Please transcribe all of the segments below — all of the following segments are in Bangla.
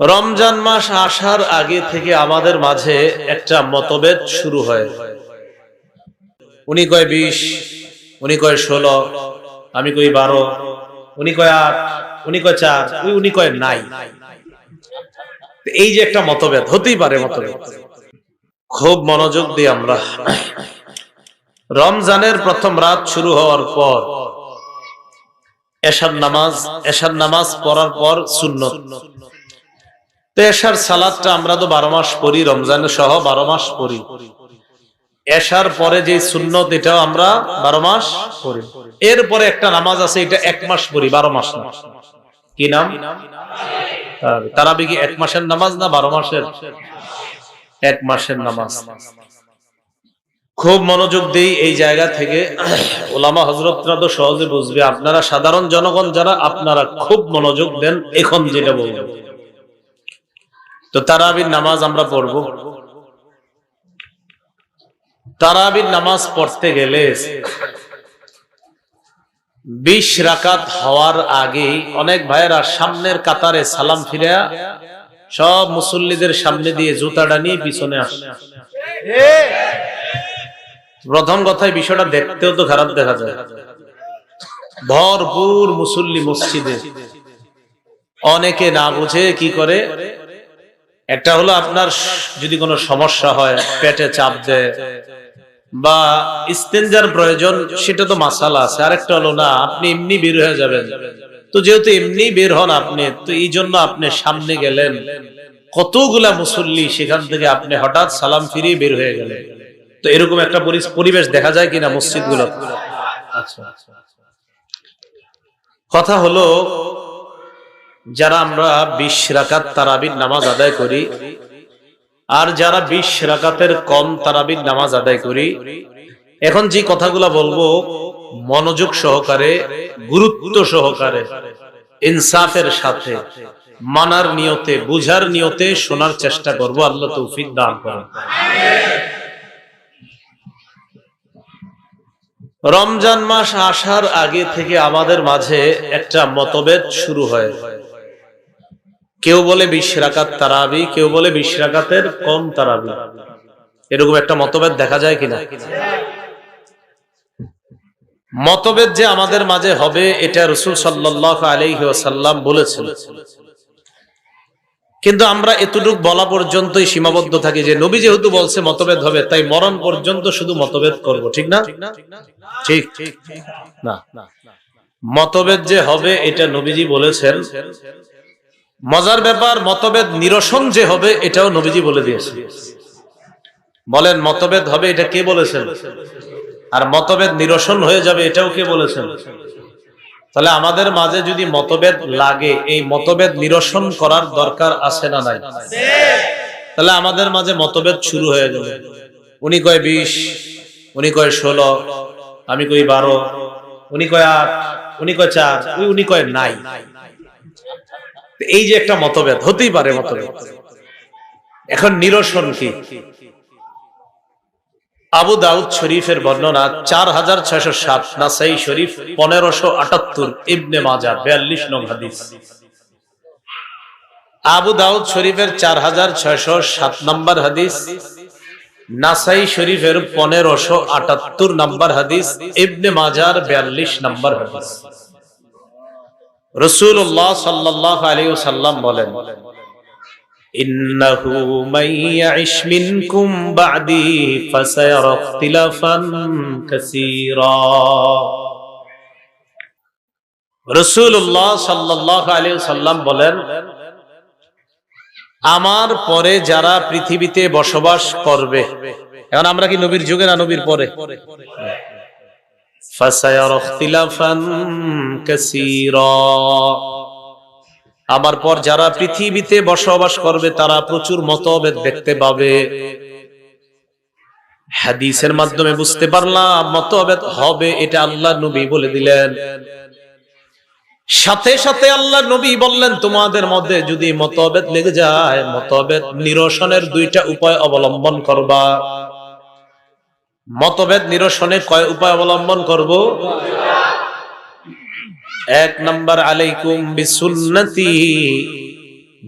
রমজান মাস আসার আগে থেকে আমাদের মাঝে একটা মতভেদ শুরু হয়। উনি কয় বিশ, উনি কয় ষোলো, আমি কই বারো, উনি কয় আট, উনি কয় চার উনি কয় নাই। এই যে একটা মতভেদ, হতেই পারে মতভেদ। খুব মনোযোগ দিই আমরা রমজানের প্রথম রাত শুরু হওয়ার পর, এশার নামাজ এশার নামাজ পড়ার পর সুন্নত। এশার সালাদটা আমরা তো বারো মাস পড়ি রমজানের সহ বারো মাস পড়ি। এশার পরে যে সুন্নত এটাও আমরা বারো মাস পড়ি। এরপরে একটা নামাজ আছে, এটা এক মাস পড়ি, বারো মাস না। কি নাম? তারা কি এক মাসের নামাজ না বারো মাসের? এক মাসের নামাজ। খুব মনোযোগ দিই এই জায়গা থেকে। ওলামা হজরতরা তো সহজে বুঝবে, আপনারা সাধারণ জনগণ যারা, আপনারা খুব মনোযোগ দেন, এখন যেটা বলব। তো তারাবির নামাজ আমরা পড়ব। তারাবির নামাজ পড়তে গেলে বিশ রাকাত হওয়ার আগে অনেক ভাইয়েরা সামনের কাতারে সালাম ফিরে সব মুসল্লিদের সামনে দিয়ে জুতাটা নিয়ে পিছনে আসে। প্রথম কথায় বিষয়টা দেখতেও তো খারাপ দেখা যায়। ভরপুর মুসল্লি মসজিদে। অনেকে না বুঝে কি করে? একটা হলো আপনার যদি কোনো সমস্যা হয়, পেটে চাপ দেয় বা ইস্তেঞ্জার প্রয়োজন, সেটা তো মাসালা আছে। আরেকটা হলো, না, আপনি এমনি বের হয়ে যাবেন। তো যেহেতু এমনি বের হন আপনি, তো এই জন্য আপনি সামনে গেলেন। কতগুলা মুসল্লি সেখান থেকে আপনি হঠাৎ সালাম ফিরিয়ে বের হয়ে গেলেন। তো এরকম একটা পরিবেশ দেখা যায় কিনা মসজিদগুলো আচ্ছা। কথা হলো যারা আমরা বিশ রাকাত তারাবির নামাজ আদায় করি আর যারা বিশ রাকাতের কম তারাবির নামাজ আদায় করি, এখন যে কথাগুলা বলব, মনোযোগ সহকারে, গুরুত্ব সহকারে, ইনসাফের সাথে, মানার নিয়তে, বুঝার নিয়তে শোনার চেষ্টা করব, আল্লাহ তৌফিক দান করেন। রমজান মাস আসার আগে থেকে আমাদের মাঝে একটা মতভেদ শুরু হয়। কেউ বলে বিশ তারাবি, কেউ বলে বিশ রাকাতের কম তারাবি। এরকম একটা মতভেদ দেখা যায় কিনা? মতভেদ যে আমাদের মাঝে হবে, এটা রসুল সাল্লাহ আলহ্লাম বলেছেন। কিন্তু আমরা এতটুক বলা পর্যন্তই সীমাবদ্ধ থাকি যে নবী যেহেতু বলছে মতভেদ হবে, তাই মরণ পর্যন্ত শুধু মতভেদ করব, ঠিক না? ঠিক। না। মতভেদ যে হবে, এটা নবীজি বলেছেন। মজার ব্যাপার, মতভেদ নিরসন যে হবে, এটাও নবীজি বলে দিয়েছে বলেন, মতভেদ হবে, এটা কে বলেছেন? আর মতভেদ নিরসন হয়ে যাবে, এটাও কে বলেছেন? তাহলে আমাদের মাঝে যদি মতভেদ লাগে, এই মতভেদ নিরসন করার দরকার আছে না নাই? তাহলে আমাদের মাঝে মতভেদ শুরু হয়ে গেল উনি কয় বিশ, উনি কয় ষোলো, আমি কই বারো, উনি কয় আট, উনি কয় চার, উনি কয় নাই। এই যে একটা মতভেদ, হতেই পারে মতভেদ। এখন নিরসন কি? আবু দাউদ শরীফের বর্ণনা চার হাজার ছয়শো সাত, নাসাই শরীফ পনেরোশো আটাত্তর, ইবনে মাজা বিয়াল্লিশ নং হাদিস। আবু দাউদ শরীফের চার হাজার ছয়শো সাত নম্বর হাদিস, নাসাই শরীফের পনেরোশো আটাত্তর নম্বর হাদিস, ইবনে মাজার বিয়াল্লিশ নম্বর হাদিস। রসুল্লাহ সাল্লাহ আলী সাল্লাম বলেন إنه من يعش منكم بعدي فسيرى اختلافا كثيرا রসুল্লাহ সাল্লাহ আলী সাল্লাম বলেন আমার পরে যারা পৃথিবীতে বসবাস করবে এখন আমরা কি নবীর যুগে না নবীর পরে فسيرى اختلافا كثيرا আমার পর যারা পৃথিবীতে বসবাস করবে তারা প্রচুর মতভেদ দেখতে পাবে হাদিসের মাধ্যমে বুঝতে পারলাম মতভেদ হবে এটা আল্লাহ নবী বলে দিলেন সাথে সাথে আল্লাহ নবী বললেন তোমাদের মধ্যে যদি মতভেদ লেগে যায় মতভেদ নিরসনের দুইটা উপায় অবলম্বন করবা মতভেদ নিরসনে কয় উপায় অবলম্বন করব? এক নম্বর, আলাইকুম বিসুন্নতি।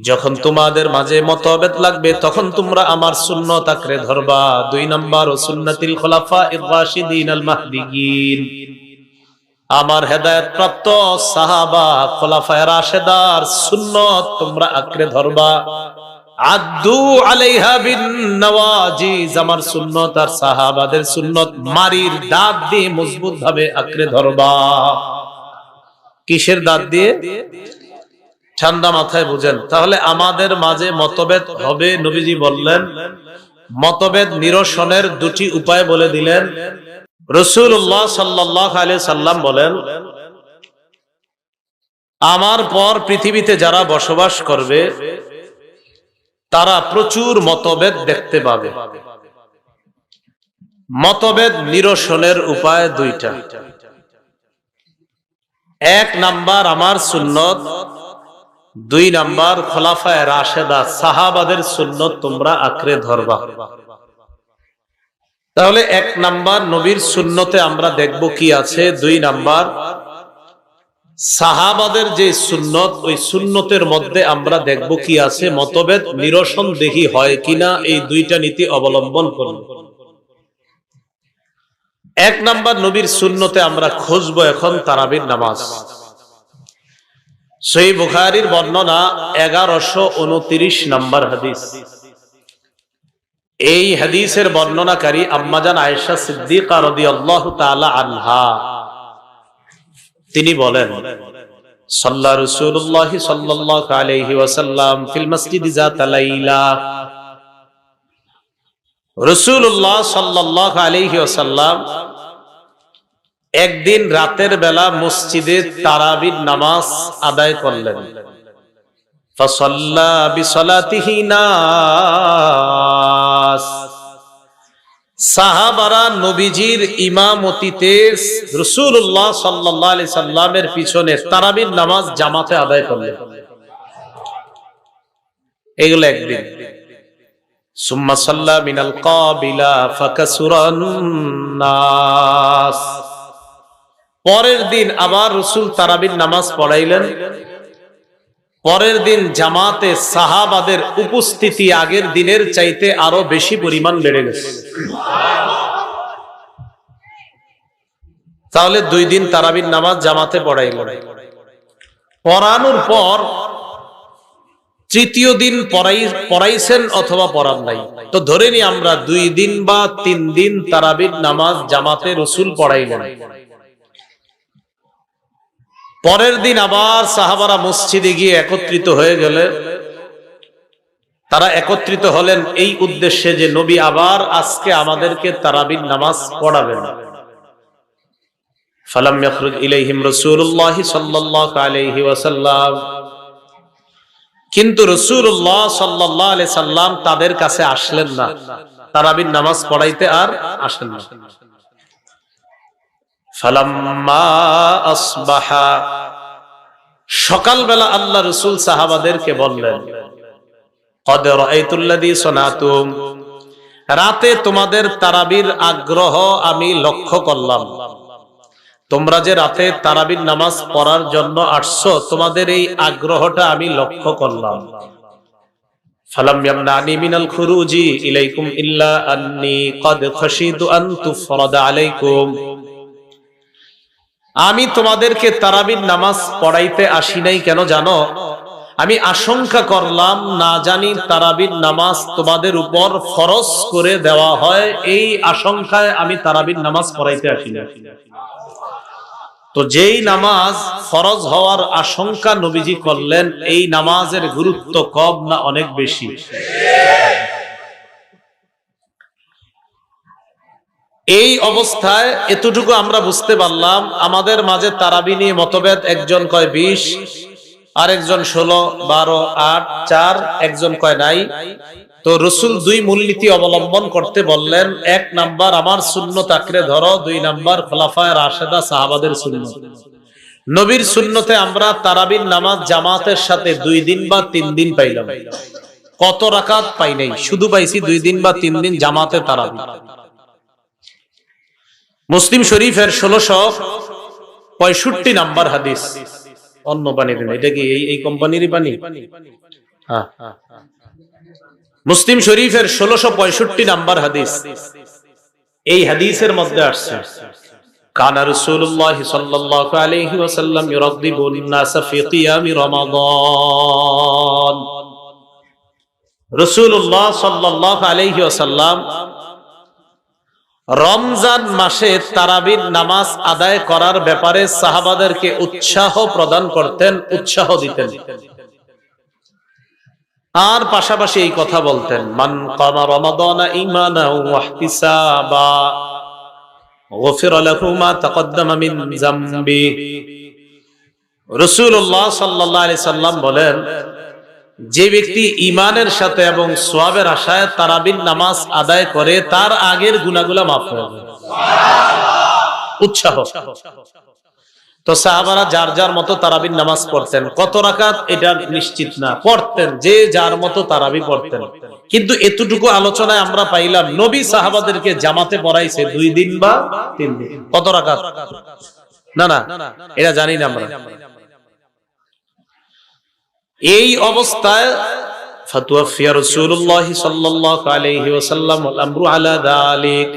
যখন তোমাদের মাঝে মতভেদ লাগবে, তখন তোমরা আমার সুন্নত আঁকড়ে ধরবা। দুই নাম্বার ও সুন্নাতিল খোলাফা ইর-রাশিদিন আল মাহদিয়িন আমার হেদায়েত প্রাপ্ত সাহাবা খোলাফায়ে রাশেদার সুন্নত তোমরা আঁকড়ে ধরবা। আদু আলাইহা বিন নওয়াজিজ, আমার সুন্নত আর সাহাবাদের দাঁত দিয়ে আঁকড়ে কিসের ঠান্ডা মাথায় বুঝেন। তাহলে আমাদের মাঝে মতভেদ হবে, নবীজি বললেন। মতভেদ নিরসনের দুটি উপায় বলে দিলেন। রসুল্লাহ সাল্লাহ আলী সাল্লাম বলেন, আমার পর পৃথিবীতে যারা বসবাস করবে তারা প্রচুর মতভেদ দেখতে পাবে। মতভেদ নিরসনের উপায় দুইটা। এক নাম্বার আমার সুন্নত, দুই নাম্বার খোলাফায় রাশেদা সাহাবাদের সুন্নত তোমরা আঁকড়ে ধরবা। তাহলে এক নাম্বার নবীর সুন্নতে আমরা দেখব কি আছে, দুই নাম্বার সাহাবাদের যে সুন্নত, ওই সুন্নতের মধ্যে আমরা দেখব কি আছে, মতভেদ, নিরসন দেখি হয় কিনা, এই দুইটা নীতি অবলম্বন করব। এক নাম্বার নবীর সুন্নতে আমরা এখন তারাবির নামাজ। সই বুখারির বর্ণনা এগারোশো উনত্রিশ নম্বর হাদিস। এই হাদিসের বর্ণনাকারী আম্মাজান আয়েশা সিদ্দিকা তাআলা আনহা। তিনি বলেন, সাল্লা রসুল্লাহ সাল্লাহ আলহি রসুল্লাহ সাল্লাহ আলহি একদিন রাতের বেলা মসজিদে তারাবির নামাজ আদায় করলেন। ফসল্লা বিসলাতিহীনা সাহাবারা নবীজির ইমামতিতে রসুল্লাহ সাল্লাহ আলি সাল্লামের পিছনে তারাবির নামাজ জামাতে আদায় করলেন। এগুলো একদিন। সুম্মা মিনাল পরের দিন আবার রসুল তারাবির নামাজ পড়াইলেন। পরের দিন জামাতে সাহাবাদের উপস্থিতি আগের দিনের চাইতে আরও বেশি পরিমাণ বেড়ে গেছে। তাহলে দুই দিন তারাবির নামাজ জামাতে পড়াইল পড়ানোর পর তৃতীয় দিন পড়াই পড়াইছেন অথবা পড়ান নাই। তো ধরে নি আমরা দুই দিন বা তিন দিন তারাবির নামাজ জামাতে রসুল পড়াই পড়াইলেন পরের দিন আবার সাহাবারা মসজিদে গিয়ে একত্রিত হয়ে গেলে, তারা একত্রিত হলেন এই উদ্দেশ্যে যে নবী আবার আজকে আমাদেরকে তারাবির নামাজ পড়াবেন। ফালাম ইয়াখরুজ ইলাইহিম রাসূলুল্লাহ সাল্লাল্লাহু আলাইহি ওয়াসাল্লাম। কিন্তু রাসূলুল্লাহ সাল্লাল্লাহু আলাইহি সাল্লাম তাদের কাছে আসলেন না। তারাবির নামাজ পড়াইতে আর আসেন না। সকালবেলা আল্লাহ রসুল সাহাবাদেরকে বললেন রাতে তোমাদের তারাবির আগ্রহ আমি লক্ষ্য করলাম। তোমরা যে রাতে তারাবির নামাজ পড়ার জন্য আসছো, তোমাদের এই আগ্রহটা আমি লক্ষ্য করলাম। তুফরাদা আলাইকুম। আমি তোমাদেরকে তারাবির নামাজ পড়াইতে আসি নাই কেন জানো? আমি আশঙ্কা করলাম, না জানি তারাবির নামাজ তোমাদের উপর ফরজ করে দেওয়া হয়। এই আশঙ্কায় আমি তারাবির নামাজ পড়াইতে আসি না তো যেই নামাজ ফরজ হওয়ার আশঙ্কা নবীজি করলেন, এই নামাজের গুরুত্ব কম না অনেক বেশি? এই অবস্থায় এতটুকু আমরা বুঝতে পারলাম, আমাদের মাঝে তারাবি নিয়ে মতভেদ, একজন কয় বিশ, আরেকজন ষোলো, বারো, আট, চার, একজন কয় নাই। তো রসুল দুই মূলনীতি অবলম্বন করতে বললেন, এক নাম্বার আমার শূন্য তাকরে ধরো, দুই নাম্বার খোলাফায় রাশেদা সাহাবাদের শূন্য নবীর শূন্যতে আমরা তারাবির নামাজ জামাতের সাথে দুই দিন বা তিন দিন পাইলাম। কত রাকাত পাই নাই, শুধু পাইছি দুই দিন বা তিন দিন জামাতে তারাবি। মুসলিম শরীফের ষোলশো পঁয়ষট্টি নাম্বার হাদিস। অন্য দিন, এটা কি এই এই কোম্পানিরই পানি হ্যাঁ। মুসলিম শরীফের ষোলশো পঁয়ষট্টি নাম্বার হাদিস। এই হাদিসের মধ্যে আসছে, কানা রাসূলুল্লাহ সাল্লাল্লাহু আলাইহি রমজান মাসে তারাবির নামাজ আদায় করার ব্যাপারে সাহাবাদেরকে উৎসাহ প্রদান করতেন, উৎসাহ দিতেন। আর পাশাপাশি এই কথা বলতেন, মান কামা রমাদান ঈমানা ওয়া ইহতিসাবা, গফির লাহু মা তাকদ্দামা মিন জামবি। রাসূলুল্লাহ সাল্লাল্লাহু আলাইহি সাল্লাম বলেন যে ব্যক্তি ইমানের সাথে এবং সোয়াবের আশায় তারাবির নামাজ আদায় করে, তার আগের গুনাহগুলো মাফ হয়ে যায়। উৎসাহ। তো সাহাবারা যার যার মতো তারাবির নামাজ পড়তেন, কত রাকাত এটা নিশ্চিত না, পড়তেন, যে যার মতো তারাবি পড়তেন। কিন্তু এতটুকু আলোচনায় আমরা পাইলাম, নবী সাহাবাদেরকে জামাতে পড়াইছে দুই দিন বা তিন দিন। কত রাকাত? না না, এটা জানি না আমরা। এই অবস্থায় ফাতুয়াফিয়া রাসূলুল্লাহ সাল্লাল্লাহু আলাইহি ওয়াসাল্লাম ওয়াল আমরু আলা যালিক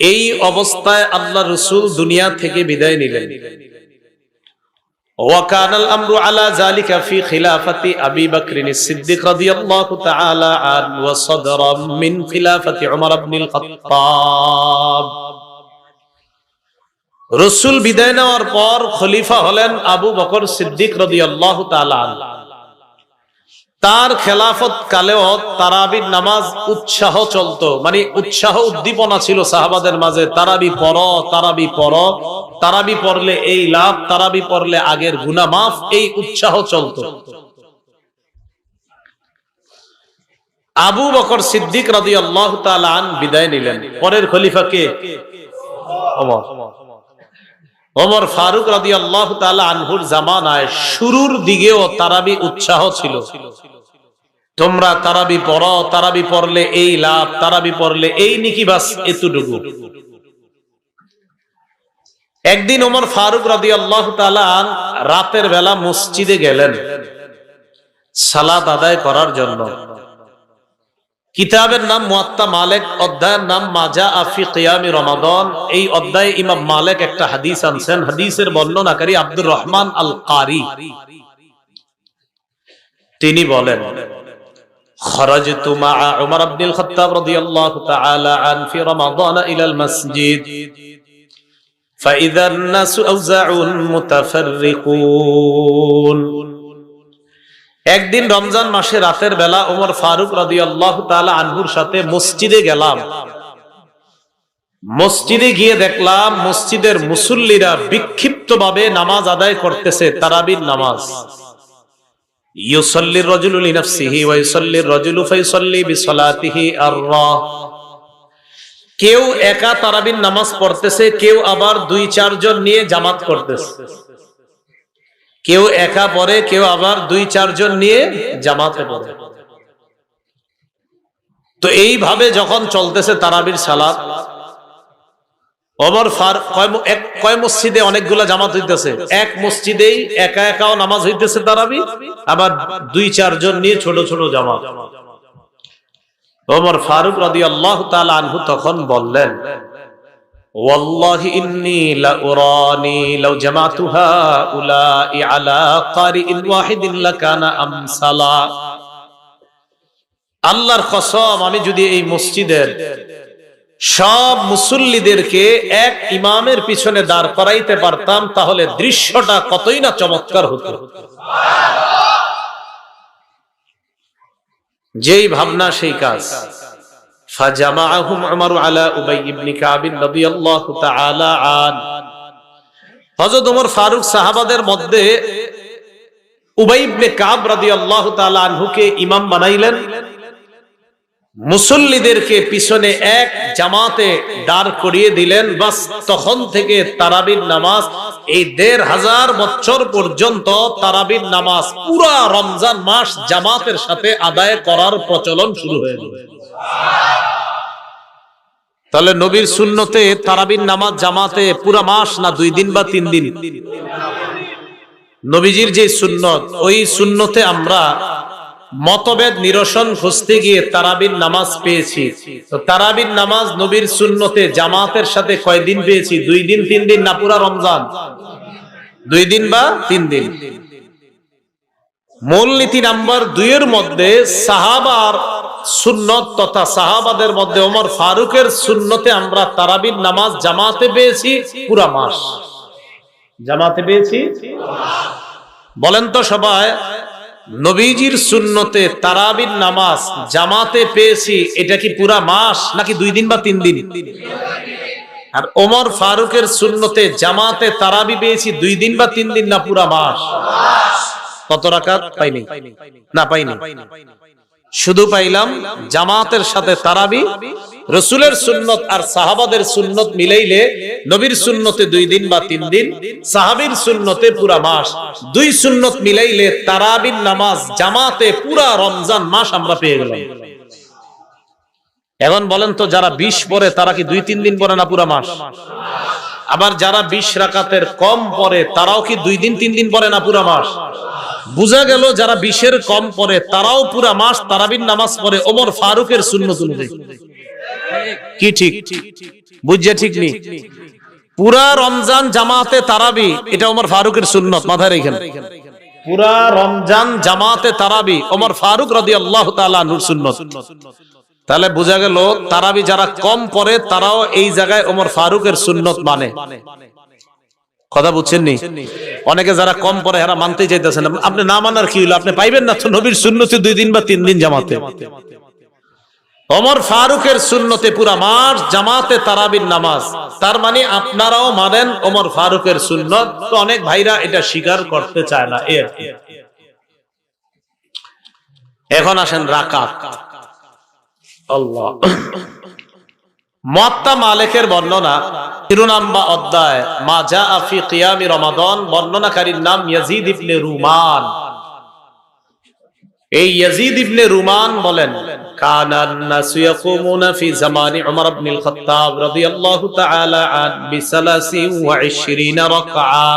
এই অবস্থায় আল্লাহ রসুল দুনিয়া থেকে বিদায় নিলেন وكان الأمر على ذلك في خلافة أبي بكر الصديق رضي الله تعالى عنه وصدرا من خلافة عمر بن الخطاب রসুল বিদায় নেওয়ার পর খলিফা হলেন আবু বকর সিদ্দিক রদি আল্লাহ তার খেলাফত কালেও তারাবির নামাজ উৎসাহ চলতো মানে উৎসাহ উদ্দীপনা ছিল সাহাবাদের মাঝে, তারাবি পর তারাবি পর তারাবি পড়লে এই লাভ, তারাবি পড়লে আগের গুনা মাফ, এই উৎসাহ চলতো। আবু বকর সিদ্দিক রাদি আল্লাহ বিদায় নিলেন। পরের খলিফা কে? ওমর ফারুক রাদি আল্লাহ আনহুর জামানায় শুরুর দিকেও তারাবি উৎসাহ ছিল। তোমরা তারাবি পড়ো, তারাবি পড়লে এই লাভ, তারাবি পড়লে এই নিকি বাস, এতটুকু। একদিন ওমর ফারুক রাদি আল্লাহ রাতের বেলা মসজিদে গেলেন সালাদ আদায় করার জন্য। কিতাবের নাম মুয়াত্তা মালেক অধ্যায়ের নাম মাজা আফি কিয়ামি রমাদন এই অধ্যায়ে ইমাম মালেক একটা হাদিস আনছেন হাদিসের বর্ণনাকারী আব্দুর রহমান আল কারি তিনি বলেন خرجت مع عمر بن الخطاب رضي الله تعالى عنه في رمضان إلى المسجد فإذا الناس أوزاع متفرقون একদিন রমজান মাসে রাতের বেলা ওমর ফারুক রাদি আল্লাহ আনহুর সাথে মসজিদে গেলাম। মসজিদে গিয়ে দেখলাম মসজিদের মুসল্লিরা বিক্ষিপ্ত ভাবে নামাজ আদায় করতেছে, তারাবির নামাজ। ইউসল্লির রজুলু লিনাফসিহি ওয়া ফাইসাল্লি বিসলাতিহি আর-রা। কেউ একা তারাবির নামাজ পড়তেছে, কেউ আবার দুই চারজন নিয়ে জামাত করতেছে। কেউ একা পড়ে, কেউ আবার দুই, চারজন নিয়ে জামাতে পড়ে। তো এইভাবে যখন চলতেছে তারাবির ফার কয় মসজিদে অনেকগুলা জামাত হইতেছে? এক একা একাও নামাজ হইতেছে আবার দুই, চারজন নিয়ে ছোট ছোট ওমর ফারুক আল্লাহ আনহু তখন বললেন والله إني لأراني لو جمعت هؤلاء على قارئ واحد لكان أمثلا আল্লাহর কসম আমি যদি এই মসজিদের সব মুসল্লিদেরকে এক ইমামের পিছনে দাঁড় করাইতে পারতাম তাহলে দৃশ্যটা কতই না চমৎকার হতো যেই ভাবনা সেই কাজ হযরত ওমর ফারুক সাহাবাদের মধ্যে উবাই ইবনে কাব রাদিয়াল্লাহু তাআলা আনহুকে ইমাম বানাইলেন। মুসল্লিদেরকে পিছনে এক জামাতে দাঁড় করিয়ে দিলেন। বাস তখন থেকে তারাবির নামাজ, এই দেড় হাজার বছর পর্যন্ত তারাবির নামাজ পুরা রমজান মাস জামাতের সাথে আদায় করার প্রচলন শুরু হয়ে গেল। তাহলে নবীর সুন্নতে তারাবির নামাজ জামাতে পুরা মাস না দুই দিন বা তিন দিন? নবীজির যে সুন্নত, ওই সুন্নতে আমরা মতভেদ, নিরসন খুঁজতে গিয়ে তারাবির নামাজ পেয়েছি। তো তারাবির নামাজ নবীর সুন্নতে জামাতের সাথে কয়দিন পেয়েছি? দুই দিন, তিন দিন না পুরা রমজান? দুই দিন বা তিন দিন? মূলনীতি নাম্বার দুইয়ের মধ্যে সাহাবার সুন্নত তথা সাহাবাদের মধ্যে ওমর ফারুকের সুন্নতে আমরা তারাবির নামাজ জামাতে পেয়েছি পুরা মাস। জামাতে পেয়েছি? বলেন তো সবাই, নবীজির সুন্নতে তারাবির নামাজ জামাতে পেয়েছি, এটা কি পুরা মাস নাকি দুই দিন বা তিন দিন? আর ওমর ফারুকের সুন্নতে জামাতে তারাবি পেয়েছি, দুই দিন বা তিন দিন না পুরা মাস? কত রাকাত? পাইনি। না, পাইনি। শুধু পাইলাম জামাতের সাথে তারাবি, রসুলের সুন্নত আর সাহাবাদের সুন্নত মিলাইলে নবীর সুন্নতে দুই দিন বা তিন দিন, সাহাবির সুন্নতে পুরা মাস। দুই সুন্নত মিলাইলে তারাবির নামাজ, জামাতে পুরা রমজান মাস আমরা পেয়ে গেলাম। এখন বলেন তো যারা বিশ পরে, তারা কি দুই তিন দিন পরে না পুরা মাস? আবার যারা বিশ রাকাতের কম পরে, তারাও কি দুই দিন, তিন দিন পরে না পুরা মাস? বুঝা গেল যারা বিশের কম পরে তারাও পুরা মাস তারাবির নামাজ পড়ে, ওমর ফারুকের সুন্নত অনুযায়ী। কি ঠিক? বুঝছে ঠিক নেই পুরা রমজান জামাতে তারাবি, এটা ওমর ফারুকের সুন্নত, মাথায় রেখেন পুরা রমজান জামাতে তারাবি, ওমর ফারুক রাদি আল্লাহ নূর সুন্নত। তাহলে বোঝা গেল, তারাবি যারা কম পড়ে, তারাও এই জায়গায় ওমর ফারুকের সুন্নত মানে। কথা বুঝছেন নি? অনেকে যারা কম পড়ে এরা মানতে চাইতেছেন। আপনি না মানার কি হলো আপনি পাইবেন না নবীর সুন্নতে দুই দিন বা তিন দিন জামাতে। ওমর ফারুকের সুন্নতে পুরা মাস জামাতে তারাবির নামাজ। তার মানে আপনারাও মানেন ওমর ফারুকের সুন্নত। তো অনেক ভাইরা এটা স্বীকার করতে চায় না। এর এখন আসেন রাকাত। আল্লাহ। মত্তা মালেকের বর্ণনা, শিরোনাম বা অধ্যায় মাজা আফি কিয়ামি রমাদন, বর্ণনাকারীর নাম ইয়াজিদ ইবনে রুমান। এই ইয়াজিদ ইবনে রুমান বলেন কানান নাসু ইয়াকুমুনা ফি জামানি উমর ইবনে খাত্তাব রাদিয়াল্লাহু তাআলা আন বিসালাসি ওয়া 20 রাকআ।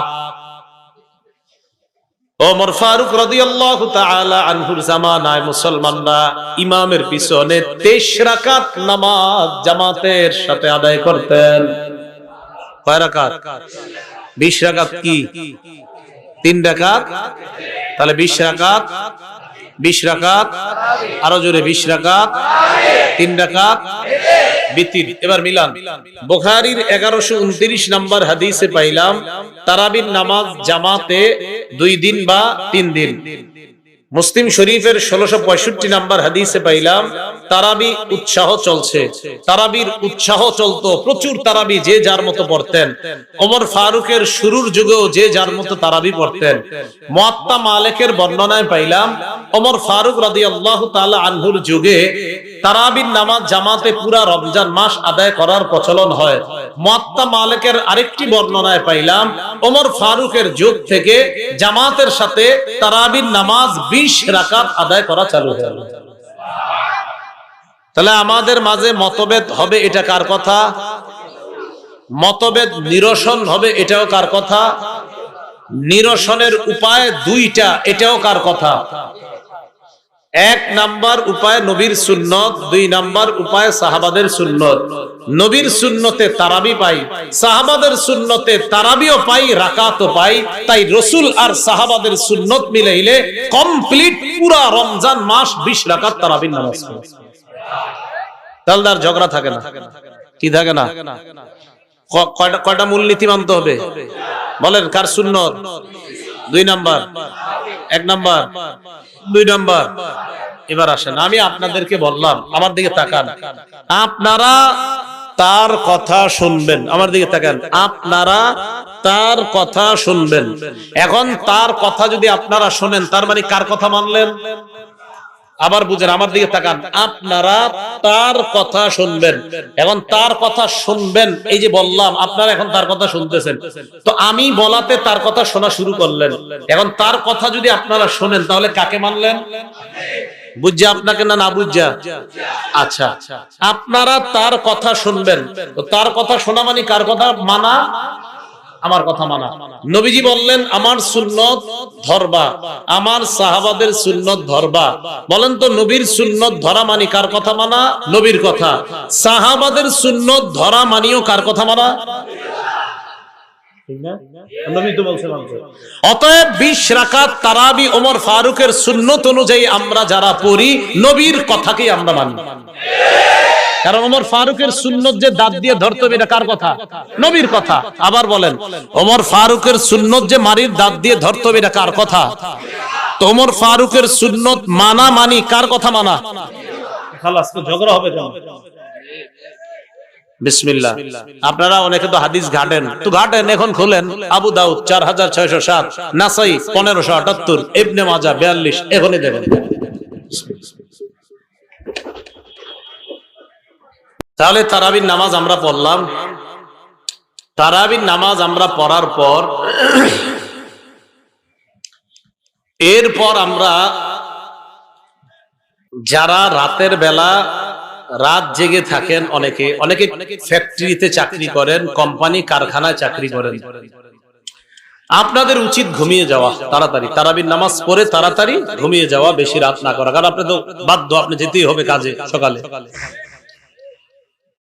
ওমর ফারুক রাদিয়াল্লাহু তাআলা আনহুর জামানায় মুসলমানরা ইমামের পিছনে 23 রাকাত নামাজ জামাতের সাথে আদায় করতেন। কয় রাকাত? 20 রাকাত কি? তিন রাকাত? তাহলে 20 রাকাত? 20 রাকাত? আরও জোরে 20 রাকাত? তিন রাকাত? বিতির এবার মিলান। বুখারীর 1129 নম্বর হাদিসে পাইলাম, তারাবির নামাজ জামাতে দুই দিন বা তিন দিন। মুসলিম শরীফের ষোলশো পঁয়ষট্টি নাম্বার হাদিসে পাইলাম, তারাবি উৎসাহ চলছে। তারাবির উৎসাহ চলতো, প্রচুর তারাবি যে যার মতো পড়তেন। ওমর ফারুকের শুরুর যুগেও যে যার মতো তারাবি পড়তেন। মোয়াত্তা মালেকের বর্ণনায় পাইলাম, ওমর ফারুক রাদি আল্লাহ তালা আনহুর যুগে তারাবির নামাজ জামাতে পুরা রমজান মাস আদায় করার প্রচলন হয়। মোয়াত্তা মালেকের আরেকটি বর্ণনায় পাইলাম, ওমর ফারুকের যুগ থেকে জামাতের সাথে তারাবির নামাজ বিশ রাকাত আদায় করা চালু হয়ে গেল। তাহলে আমাদের মাঝে মতভেদ হবে, এটা কার কথা? মতভেদ নিরসন হবে, এটাও কার কথা? নিরসনের উপায় দুইটা, এটাও কার কথা? এক নাম্বার উপায় নবীর সুন্নত, দুই নাম্বার উপায় সাহাবাদের সুন্নত। নবীর সুন্নতে তারাবি পাই, সাহাবাদের সুন্নতে তারাবিও পাই, রাকাতও পাই। তাই রসুল আর সাহাবাদের সুন্নত মিলাইলে কমপ্লিট পুরা রমজান মাস বিশ রাকাত তারাবির নামাজ আর ঝগড়া থাকে না। কি থাকে না? কয়টা কয়টা মূলনীতি মানতে হবে? বলেন, কার সুন্নত? দুই নাম্বার। এক নাম্বার। দুই নম্বর। এবার আসেন, আমি আপনাদেরকে বললাম, আমার দিকে তাকান। আপনারা তার কথা শুনবেন। আমার দিকে তাকান। আপনারা তার কথা শুনবেন। এখন তার কথা যদি আপনারা শোনেন, তার মানে কার কথা মানলেন? আবার বুঝেন, আমার দিকে তাকান। আপনারা তার কথা শুনবেন। এখন তার কথা শুনবেন, এই যে বললাম, আপনারা এখন তার কথা শুনতেছেন। তো আমি বলাতে তার কথা শোনা শুরু করলেন। এখন তার কথা যদি আপনারা শোনেন, তাহলে কাকে মানলেন? বুঝছে আপনাকে না না বুঝছা? আচ্ছা আপনারা তার কথা শুনবেন। তো তার কথা শোনা মানে কার কথা? মানা? আমার কথা মানা। নবীজি বললেন আমার সুন্নত ধরবা আমার সাহাবাদের সুন্নত ধরবা। বলেন তো নবীর সুন্নত ধরা মানি কার কথা মানা? নবীর কথা। সাহাবাদের সুন্নত ধরা মানিও কার কথা মানা? অতএব বিশ রাকাত তারাবি ওমর ফারুকের সুন্নত অনুযায়ী আমরা যারা পড়ি নবীর কথাকেই আমরা মানি। কারণ ওমর ফারুকের সুন্নত যে দাঁত দিয়ে ধরতে হবে এটা কার কথা? নবীর কথা। আবার বলেন ওমর ফারুকের সুন্নত যে মারির দাঁত দিয়ে ধরতে হবে এটা কার কথা? তো ওমর ফারুকের সুন্নত মানা মানি কার কথা মানা? ঝগড়া হবে বিসমিল্লাহ। আপনারা অনেকে তো হাদিস ঘাটেন। তো ঘাটেন এখন খুলেন। আবু দাউদ চার হাজার ছয়শো সাত নাসাই পনেরোশো আটাত্তর ইবনে মাজা বিয়াল্লিশ এখনই দেখেন। তাহলে তারাবির নামাজ আমরা পড়লাম। তারাবির নামাজ আমরা পড়ার পর, এরপর আমরা যারা রাতের বেলা রাত জেগে থাকেন, অনেকে অনেকে ফ্যাক্টরিতে চাকরি করেন, কোম্পানি, কারখানায় চাকরি করেন। আপনাদের উচিত ঘুমিয়ে যাওয়া তাড়াতাড়ি। তারাবির নামাজ পড়ে তাড়াতাড়ি ঘুমিয়ে যাওয়া বেশি রাত না করা। কারণ আপনি তো বাধ্য, আপনি যেতেই হবে কাজে সকালে।